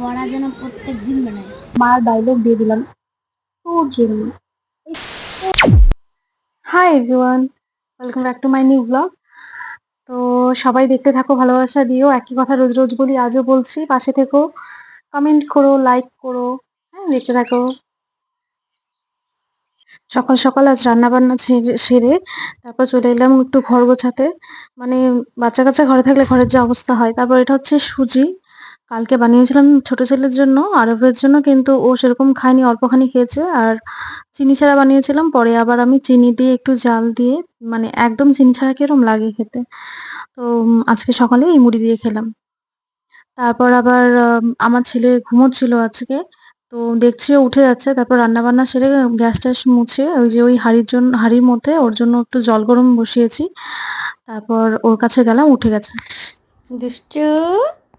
বড়া যেন প্রত্যেক দিন বানাই মার ডায়লগ দিয়ে দিলাম। তোর জন্য hi everyone welcome back to my new blog তো সবাই দেখতে থাকো, ভালোবাসা দিও। একই কথা রোজ রোজ বলি, আজও বলছি, পাশে থেকো। কমেন্ট করো লাইক করো হ্যাঁ দেখতে থাকো। সকাল সকাল আজ রান্না বান্না সেরে তারপর চলে এলাম একটু ঘর গোছাতে। মানে বাচ্চা কাচ্চা ঘরে থাকলে ঘরের যে অবস্থা হয়। তারপর এটা হচ্ছে সুজি। কালকে বানিয়েছিলাম ছোট ছেলের জন্য, আরবের জন্য, কিন্তু ও সেরকম খায়নি, অল্পখানি খেয়েছে। আর চিনি ছাড়া বানিয়েছিলাম, পরে আবার আমি চিনি দিয়ে একটু জাল দিয়ে মানে একদম চিনি ছাড়া কিরম লাগে খেতে। তো আজকে সকালে এই মুড়ি দিয়ে খেলাম। তারপর আবার আমার ছেলে ঘুমোচ্ছিল আজকে, তো দেখছি উঠে যাচ্ছে, তারপর রান্না বান্না সেরে গ্যাস ট্যাস মুছে, ওই যে ওই হাঁড়ির জন্য হাঁড়ির মধ্যে ওর জন্য একটু জল গরম বসিয়েছি। তারপর ওর কাছে গেলাম, উঠে গেছে। দুষ্টু!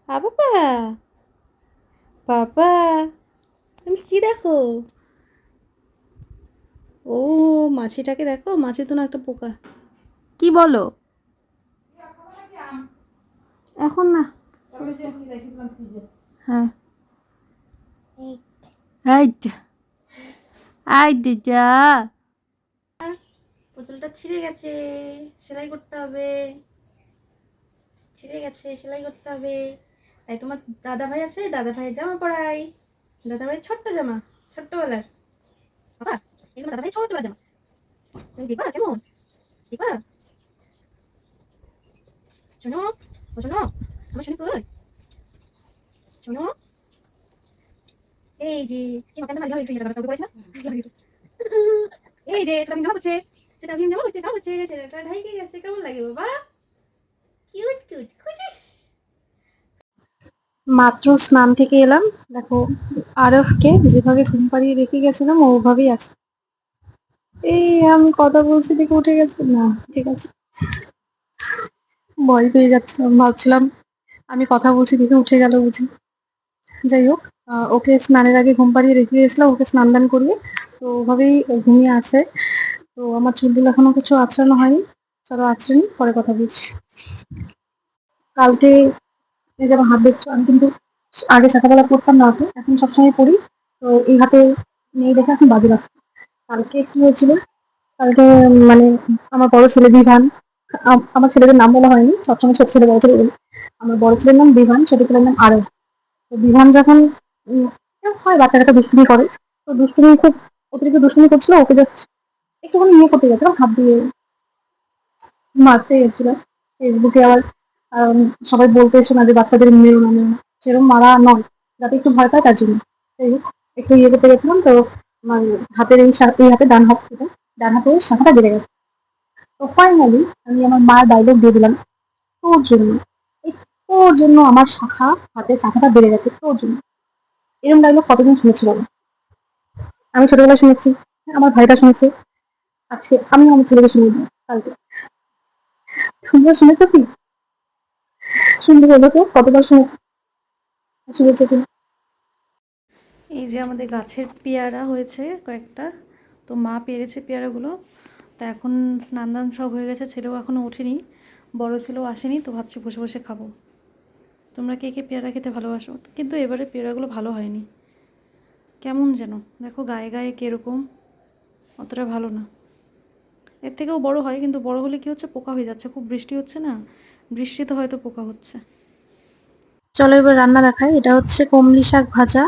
আ বাবা বাবা তুমি কি দেখো? ও মাছিটাকে দেখো মাছি তো না একটা পোকা। কি বলো? এখন না। হ্যাঁ। হাইট যা। পুতুলটা ছিঁড়ে গেছে সেলাই করতে হবে। ছিঁড়ে গেছে সেলাই করতে হবে। তাই তোমার দাদা ভাই আছে দাদা ভাইয়ের জামা পরাই দাদা ভাই ছোট্ট জামা, ছোট্টবেলার। বাবা, এই দাদা ভাই ছোট্টবেলার জামা। তুমি দেখবা কেমন? দেখবা? শোনো, ও শোনো, আমার শোনো। এই যে, এই মাকানটা ভালো হয়েছে, এটা না? এই যে, এটা জামা হচ্ছে, সেটা আমি জামা জামা গেছে, কেমন লাগে বাবা? কিউট কিউট মাত্র স্নান থেকে এলাম। দেখো, আরফকে যেভাবে ঘুম পাড়িয়ে রেখে গেছিলাম ওভাবেই আছে। এই, আমি কথা বলছি দেখে উঠে গেছে। না, ঠিক আছে। ভয় পেয়ে যাচ্ছিলাম, ভাবছিলাম আমি কথা বলছি দেখে উঠে গেল বুঝি। যাই হোক ওকে স্নানের আগে ঘুম পাড়িয়ে রেখে গেছিলাম, ওকে স্নান দান করিয়ে। তো ওভাবেই ঘুমিয়ে আছে। তো আমার চুলগুলো এখনও কিছু আঁচড়ানো হয়নি। চলো আঁচড়েনি পরে কথা বলছি। কালকে যেমন হাত দেখছ আমি কিন্তু আগে সকালবেলা পড়তাম না অত, এখন সবসময় পড়ি। তো এই হাতে নেই দেখে এখন বাজে লাগছে। কালকে কি হয়েছিল? কালকে মানে আমার বড় ছেলে বিভান আমার ছেলেদের নাম বলা হয়নি সবসময় ছোট ছেলে বড় ছেলে বলি। আমার বড় ছেলের নাম বিভান ছোট ছেলের নাম আরব তো বিভান যখন হয় বাচ্চা কাচ্চা দুষ্টুমি করে তো দুষ্টুমি খুব অতিরিক্ত দুষ্টুমি করছিল ওকে জাস্ট একটুখানি ইয়ে করতে গেছিলাম হাত দিয়ে মারতে গেছিল। ফেসবুকে আবার সবাই বলতে এসো না যে বাচ্চাদের মেরো না মেরো সেরকম মারা নয়, যাতে একটু ভয় পায় তার জন্য। একটু ইয়ে করতে গেছিলাম তো হাতের এই এই হাতে ডান হাত থেকে, ডান হাতে শাখাটা বেড়ে গেছে। তো ফাইনালি আমি আমার মার ডায়লগ দিয়ে দিলাম, তোর জন্য তোর জন্য আমার শাখা হাতে শাখাটা বেড়ে গেছে, তোর জন্য। এরকম ডায়লগ কতদিন শুনেছি বলো? আমি ছোটবেলায় শুনেছি, আমার ভাইটা শুনেছে, আজকে আমি আমার ছেলেকে শুনে দিই, কালকে। তোমরা শুনেছো কি? কতবার শুনেছো শুনেছো এই যে আমাদের গাছের পেয়ারা হয়েছে কয়েকটা, তো মা পেরেছে পেয়ারাগুলো। তা এখন স্নান দান সব হয়ে গেছে, ছেলেও এখনও ওঠেনি, বড় ছেলেও আসেনি, তো ভাবছি বসে বসে খাব। তোমরা কে কে পেয়ারা খেতে ভালোবাসো? কিন্তু এবারে পেয়ারাগুলো ভালো হয়নি। কেমন যেন, দেখো গায়ে গায়ে কীরকম, অতটা ভালো না। এর থেকেও বড় হয়, কিন্তু বড় হলে কি হচ্ছে, পোকা হয়ে যাচ্ছে, খুব বৃষ্টি হচ্ছে না? বৃষ্টিতে হয়তো পোকা হচ্ছে। চলো এবার রান্না দেখাই। এটা হচ্ছে কমলি শাক ভাজা,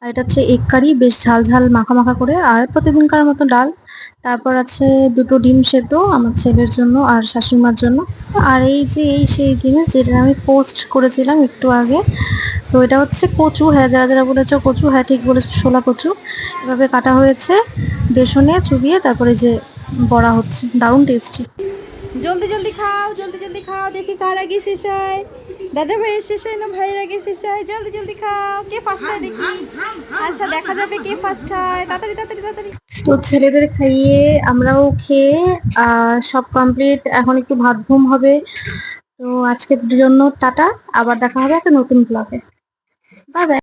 আর এটা হচ্ছে এগ কারি বেশ ঝাল ঝাল মাখা মাখা করে। আর প্রতিদিনকার মতো ডাল, তারপর আছে দুটো ডিম সেদ্ধ আমার ছেলের জন্য আর শাশুড়িমার জন্য। আর এই যে, এই সেই জিনিস যেটা আমি পোস্ট করেছিলাম একটু আগে, তো এটা হচ্ছে কচু। হ্যাঁ যারা যারা বলেছ কচু হ্যাঁ ঠিক বলেছ শোলা কচু। এভাবে কাটা হয়েছে, বেসনে চুবিয়ে, তারপরে যে বড়া হচ্ছে, দারুণ টেস্টি জলদি জলদি খাও, জলদি জলদি খাও, দেখি কার আগে শেষ হয়। দাদা ভাইয়ের শেষ হয় না ভাইয়ের আগে শেষ হয়? জলদি জলদি খাও, কে ফার্স্ট হয় দেখি। আচ্ছা দেখা যাবে কে ফার্স্ট হয়। তাড়াতাড়ি তাড়াতাড়ি তাড়াতাড়ি। তো ছেলেদের খাইয়ে আমরাও খেয়ে সব কমপ্লিট এখন একটু ভাত ঘুম হবে। তো আজকের জন্য টাটা। আবার দেখা হবে একটা নতুন ব্লগে বাই বাই